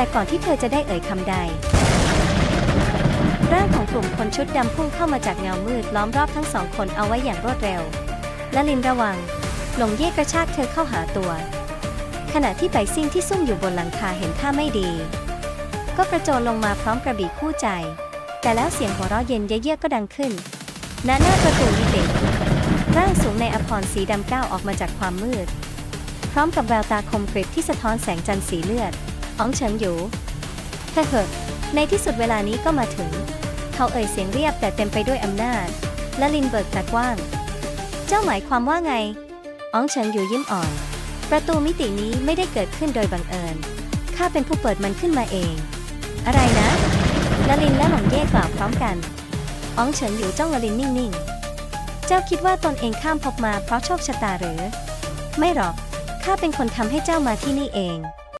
แต่ก่อนที่เธอจะได้เอ่ยคำใด ร่างของกลุ่มคนชุดดำพุ่งเข้ามาจากเงามืดล้อมรอบทั้งสองคนเอาไว้อย่างรวดเร็ว และลินระวัง หลงเย่กระชากเธอเข้าหาตัว ขณะที่ไปซิ่งที่ซุ่มอยู่บนหลังคาเห็นท่าไม่ดี ก็กระโจนลงมาพร้อมกระบี่คู่ใจ แต่แล้วเสียงหัวเราะเย็นเยือกก็ดังขึ้นณหน้าประตูมิติร่างสูงในอภรสีดำก้าวออกมาจากความมืด พร้อมกับแววตาคมกริบที่สะท้อนแสงจันทร์สีเลือด อ๋องเฉิงหยูเธอเหอะในที่สุดเวลานี้ก็มาถึง เขาเอ่ยเสียงเรียบแต่เต็มไปด้วยอำนาจ และลินเบิกตากว้าง เจ้าหมายความว่าไงอ๋องเฉิงหยูยิ้มอ่อน ประตูมิตินี้ไม่ได้เกิดขึ้นโดยบังเอิญ ข้าเป็นผู้เปิดมันขึ้นมาเอง อะไรนะละลินและหม่อมเย่กล่าวพร้อมกันอ๋องเฉินอยู่จ้องละลินนิ่งๆ เจ้าคิดว่าตนเองข้ามพบมาเพราะโชคชะตาหรือ ไม่หรอก ข้าเป็นคนทำให้เจ้ามาที่นี่เอง